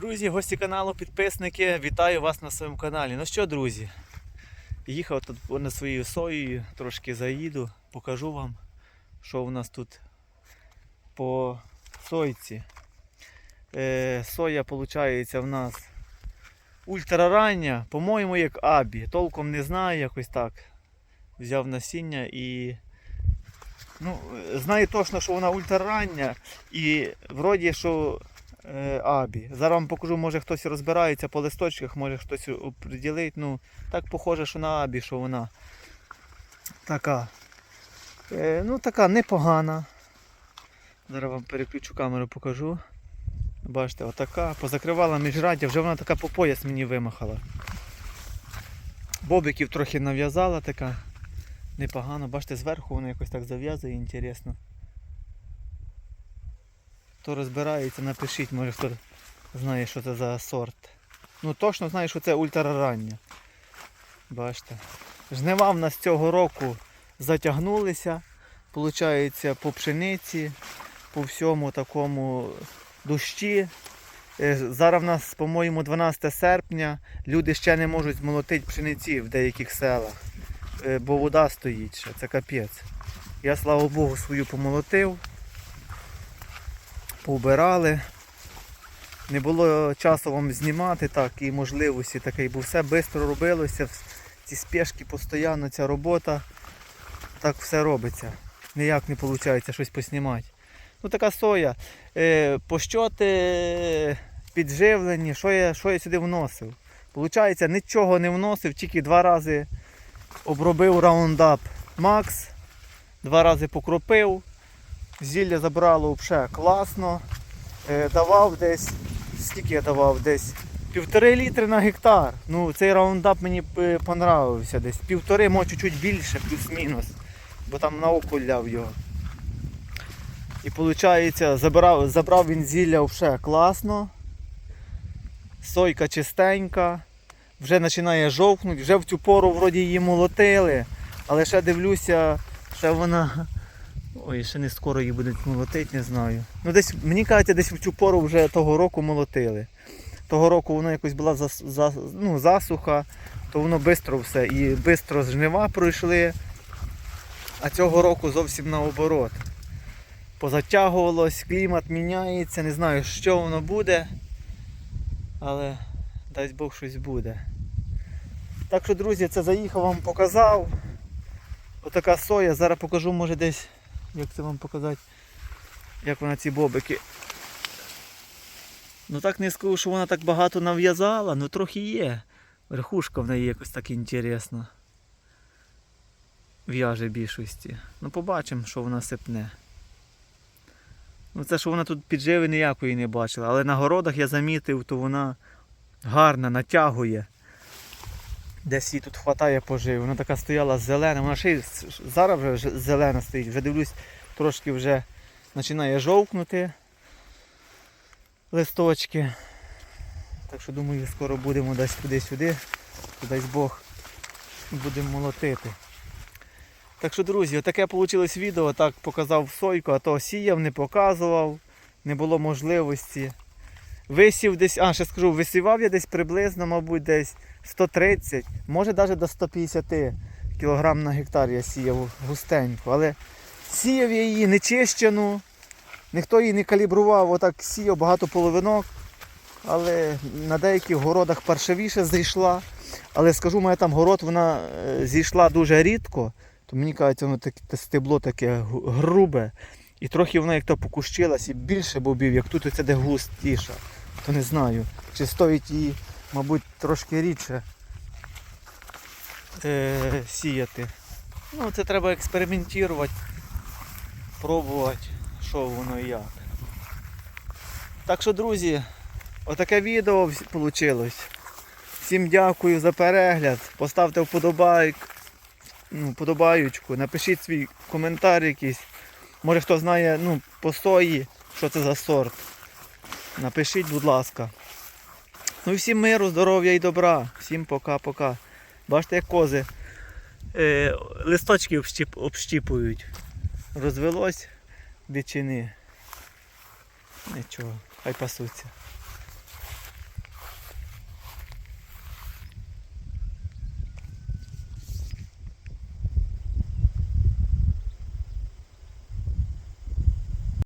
Друзі, гості каналу, підписники, вітаю вас на своєму каналі. Ну що, друзі, їхав тут на своєю соєю, трошки заїду, покажу вам, що у нас тут по сойці. Е, соя, виходить, в нас ультрарання, по-моєму, як Абі. Толком не знаю, якось так. Взяв насіння і. Ну, знаю точно, що вона ультрарання і вроді, що е, Абі. Зараз вам покажу, може хтось розбирається по листочках, може хтось оприділить. Ну, так похоже, що на Абі, що вона така. Е, ну, така непогана. Зараз вам переключу камеру, покажу. Бачите, отака. Позакривала міжраддя, вже вона така по пояс мені вимахала. Бобиків трохи нав'язала така. Непогано. Бачите, зверху вона якось так зав'язує, інтересно. Хто розбирається, напишіть, може хто знає, що це за сорт. Ну точно знаю, що це ультрарання. Бачите. Жнива в нас цього року затягнулися. Получається по пшениці, по всьому такому дощі. Е, Зараз в нас, по-моєму, 12 серпня. Люди ще не можуть змолотити пшениці в деяких селах, е, бо вода стоїть ще, це капець. Я, слава Богу, свою помолотив поубирали. Не було часу вам знімати так і можливості таке, бо все швидко робилося, ці спешки постійно, ця робота, так все робиться. Ніяк не виходить щось поснімати. Ну така соя. Е, пощоти, підживлені, що я, що я сюди вносив? Получається, нічого не вносив, тільки два рази обробив Roundup Max, два рази покропив, Зілля забрало взагалі класно. Е, давав десь, скільки я давав? Десь півтори літри на гектар. Ну, цей раундап мені е, понравився десь. Півтори, може чуть-чуть більше, плюс-мінус. Бо там на око ляв його. І виходить, забрав, забрав він зілля взагалі класно. Сойка чистенька. Вже починає жовкнути, вже в цю пору вроді її молотили, але ще дивлюся, ще вона Ой, ще не скоро її будуть молотити, не знаю. Ну десь, мені кажеться, десь в цю пору вже того року молотили. Того року воно якось була зас, зас, ну, засуха, то воно швидко все. І швидко жнива пройшли. А цього року зовсім наоборот. Позатягувалось, клімат міняється, не знаю, що воно буде. Але дасть Бог щось буде. Так що, друзі, це заїхав вам показав. Отака соя, зараз покажу, може десь як це вам показати, як вона ці бобики. Ну так не скажу, що вона так багато нав'язала, ну трохи є. Верхушка в неї якось так інтересно. В'яже більшості. Ну побачимо, що вона сипне. Ну це що вона тут підживи ніякої не бачила, але на городах я замітив, то вона гарна, натягує. Десь їй тут хватає пожив. Вона така стояла зелена, вона ще й зараз вже зелена стоїть. Вже дивлюсь, трошки вже починає жовкнути листочки. Так що думаю, скоро будемо десь туди-сюди, дасть Бог будемо молотити. Так що, друзі, отаке вийшло відео, так показав сойку, а то сіяв, не показував, не було можливості. Висів десь, а ще скажу, висівав я десь приблизно, мабуть, десь 130, може навіть до 150 кг на гектар я сіяв густенько. Але сіяв я її нечищену, ніхто її не калібрував, отак сіяв багато половинок. Але на деяких городах паршивіше зійшла. Але скажу, моя там город вона е, зійшла дуже рідко, то мені кажуть, воно таке те стебло таке грубе. І трохи вона як то покущилась і більше бобів, як тут оце де густіша. То не знаю. Чи стоїть її, мабуть, трошки рідше е, сіяти. Ну, це треба експериментувати, пробувати, що воно і як. Так що, друзі, отаке відео вийшло. Всім дякую за перегляд. Поставте вподобайк, ну, вподобаючку, напишіть свій коментар якийсь. Може хто знає ну, по сої, що це за сорт. Напишіть, будь ласка. Ну і всім миру, здоров'я і добра. Всім пока-пока. Бачите, як кози е, листочки общіп, общіпують. Розвелось дичини. Нічого, хай пасуться.